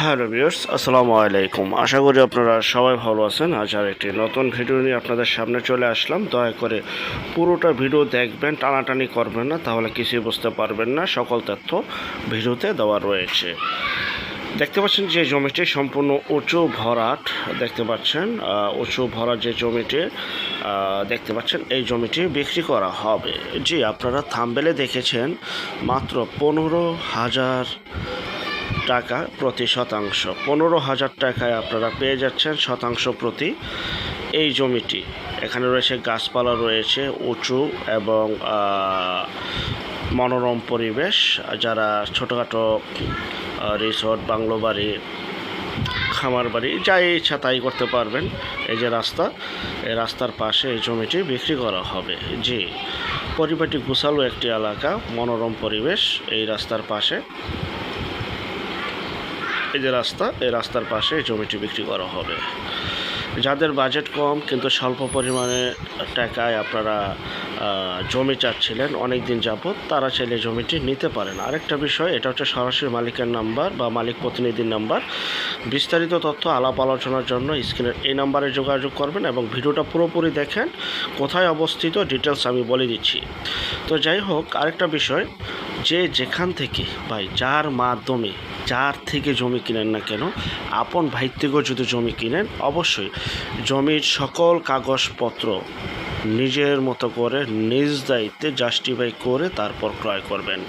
Hello viewers, আসসালামু আলাইকুম। আশা করি আপনারা সবাই ভালো আছেন। আজ আর একটি নতুন ভিডিও নিয়ে আপনাদের সামনে চলে আসলাম। দয়া করে পুরোটা ভিডিও দেখবেন, টানাটানি করবেন না, তাহলে কিছুই বুঝতে পারবেন না। সকল তথ্য ভিডিওতে দেওয়া রয়েছে। দেখতে পাচ্ছেন যে জমিটি সম্পূর্ণ উঁচু ভরাট, দেখতে পাচ্ছেন উঁচু ভরাট যে জমিটি দেখতে পাচ্ছেন, এই জমিটি বিক্রি করা হবে। জি, আপনারা থাম্বেলে দেখেছেন মাত্র পনেরো হাজার টাকা প্রতি শতাংশ। পনেরো হাজার টাকায় আপনারা পেয়ে যাচ্ছেন শতাংশ প্রতি এই জমিটি। এখানে রয়েছে গাছপালা রয়েছে, উঁচু এবং মনোরম পরিবেশ। যারা ছোটোখাটো রিসোর্ট বাংলো বাড়ি, খামার বাড়ি, যাই ইচ্ছা তাই করতে পারবেন। এই যে রাস্তা এই রাস্তার পাশে এই জমিটি বিক্রি করা হবে। জি পরিবারটি গুছালো একটি এলাকা, মনোরম পরিবেশ এই রাস্তার পাশে। এই যে রাস্তা, এই রাস্তার পাশে জমিটি বিক্রি করা হবে। যাদের বাজেট কম কিন্তু স্বল্প পরিমাণে টাকায় আপনারা জমি চাচ্ছিলেন অনেক দিন যাবত তারা চাইলে জমিটি নিতে পারেন। আরেকটা বিষয়, এটা হচ্ছে সরাসরি মালিকের নাম্বার বা মালিক প্রতিনিধির নাম্বার। বিস্তারিত তথ্য, আলাপ আলোচনার জন্য স্ক্রিনের এই নাম্বারে যোগাযোগ করবেন এবং ভিডিওটা পুরোপুরি দেখেন, কোথায় অবস্থিত ডিটেলস আমি বলে দিচ্ছি। তো যাই হোক, আরেকটা বিষয়, যে যেখান থেকে ভাই যার মাধ্যমে যার থেকে জমি কিনেন না কেন, আপন ভাই থেকেও যদি জমি কিনেন, অবশ্যই জমির সকল কাগজপত্র নিজের মতো করে নিজ দায়িত্বে জাস্টিফাই করে তারপর ক্রয় করবেন।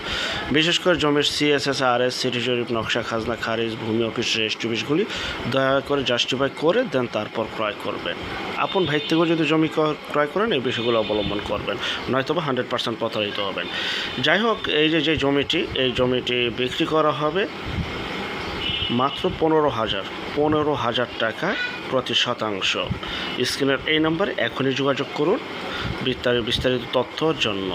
বিশেষ করে জমির সিএসএস আর এস সিটি জরিপ নকশা খাজনা, খারিজ, ভূমি অফিস রেস্ট অফিসগুলি দয়া করে জাস্টিফাই করে দেন তারপর ক্রয় করবেন। আপন ভাই থেকেও যদি জমি ক্রয় করেন, এই বিষয়গুলো অবলম্বন করবেন নয়তো বা হান্ড্রেড পার্সেন্ট প্রতারিত হবেন। যাই হোক, এই যে যে জমিটি, এই জমিটি বিক্রি করা হবে মাত্র পনেরো হাজার পনেরো হাজার টাকা প্রতি শতাংশ। স্ক্রিনের এই নম্বরে এখনই যোগাযোগ করুন বিস্তারিত বিস্তারিত তথ্যর জন্য।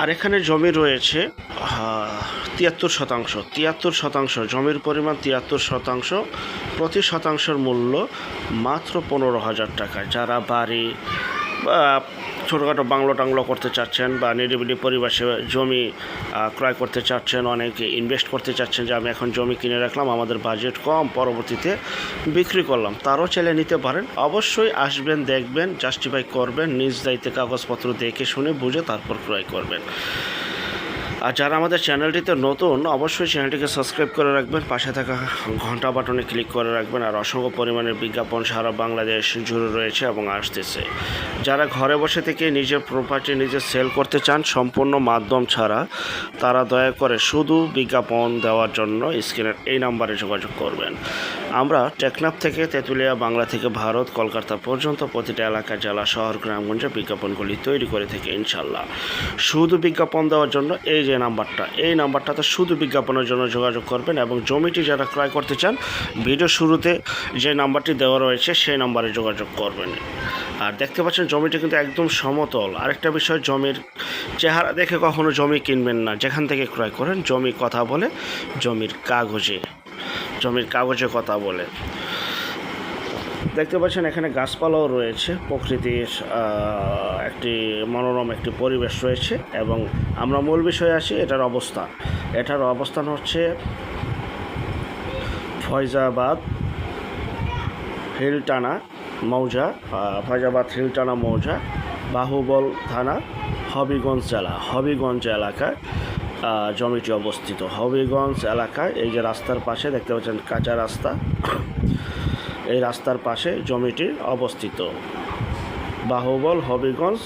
আর এখানে জমি রয়েছে তিয়াত্তর শতাংশ। তিয়াত্তর শতাংশ, জমির পরিমাণ তিয়াত্তর শতাংশ প্রতি শতাংশের মূল্য মাত্র পনেরো হাজার টাকা। যারা বাড়ি বা ছোটোখাটো বাংলো টাংলো করতে চাচ্ছেন বা নিরিবিলি পরিবেশে জমি ক্রয় করতে চাচ্ছেন, অনেকে ইনভেস্ট করতে চাচ্ছেন যে আমি এখন জমি কিনে রাখলাম, আমাদের বাজেট কম, পরবর্তীতে বিক্রি করলাম। তারও চাইলে নিতে পারেন। অবশ্যই আসবেন, দেখবেন জাস্টিফাই করবেন, নিজ দায়িত্বে কাগজপত্র দেখে শুনে বুঝে তারপর ক্রয় করবেন। আর যারা আমাদের চ্যানেলটিতে নতুন, অবশ্যই চ্যানেলটিকে সাবস্ক্রাইব করে রাখবেন, পাশে থাকা ঘণ্টা বাটনে ক্লিক করে রাখবেন, আর অসংখ্য পরিমাণের বিজ্ঞাপন সারা বাংলাদেশ জুড়ে রয়েছে এবং আসতেছে। যারা ঘরে বসে থেকে নিজের প্রপার্টি নিজে সেল করতে চান, সম্পূর্ণ মাধ্যম ছাড়া, তারা দয়া করে শুধু বিজ্ঞাপন দেওয়ার জন্য স্ক্রিনের এই নাম্বারে যোগাযোগ করবেন। আমরা টেকনাফ থেকে তেঁতুলিয়া, বাংলা থেকে ভারত, কলকাতা পর্যন্ত প্রতিটা এলাকা, জেলা, শহর, গ্রামগঞ্জে বিজ্ঞাপনগুলি তৈরি করে থেকে ইনশাল্লাহ শুধু বিজ্ঞাপন দেওয়ার জন্য এই যে নাম্বারটা, এই নাম্বারটাতে শুধু বিজ্ঞাপনের জন্য যোগাযোগ করবেন এবং জমিটি যারা ক্রয় করতে চান, ভিডিও শুরুতে যে নাম্বারটি দেওয়া রয়েছে সেই নাম্বারে যোগাযোগ করবেন। আর দেখতে পাচ্ছেন জমিটি কিন্তু একদম সমতল। আরেকটা বিষয়, জমির চেহারা দেখে কখনো জমি কিনবেন না। যেখান থেকে ক্রয় করেন, জমি কথা বলে, জমির কাগজে। জমির কাগজে কথা বলে। দেখতে পাচ্ছেন এখানে গাছপালাও রয়েছে। প্রকৃতির একটি মনোরম একটি পরিবেশ রয়েছে এবং আমরা মূল বিষয়ে আসি এটার অবস্থান এটার অবস্থান হচ্ছে ফয়জাবাদ হিলটানা মৌজা ফয়জাবাদ হিলটানা মৌজা বাহুবল থানা হবিগঞ্জ জেলা হবিগঞ্জ এলাকায়। আহ, জমিটি অবস্থিত। হবিগঞ্জ এলাকায় এই যে রাস্তার পাশে দেখতে পাচ্ছেন কাঁচা রাস্তা, এই রাস্তার পাশে জমিটি অবস্থিত। বাহুবল হবিগঞ্জ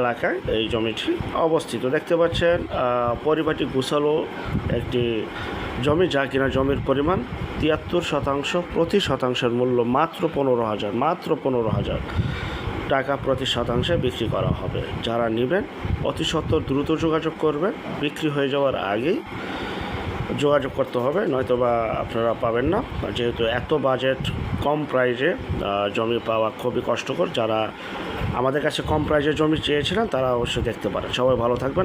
এলাকায় এই জমিটি অবস্থিত। দেখতে পাচ্ছেন পরিবারটি গুছালো একটি জমি যা কিনা জমির পরিমাণ তিয়াত্তর শতাংশ প্রতি শতাংশের মূল্য মাত্র পনেরো হাজার, মাত্র পনেরো হাজার। টাকা প্রতি শতাংশে বিক্রি করা হবে। যারা নেবেন, অতি সত্বর দ্রুত যোগাযোগ করবেন। বিক্রি হয়ে যাওয়ার আগেই যোগাযোগ করতে হবে নয়তো বা আপনারা পাবেন না। যেহেতু এত বাজেট, কম প্রাইজে জমি পাওয়া খুবই কষ্টকর। যারা আমাদের কাছে কম প্রাইজে জমি চেয়েছিলেন, তারা অবশ্যই দেখতে পারেন। সবাই ভালো থাকবেন।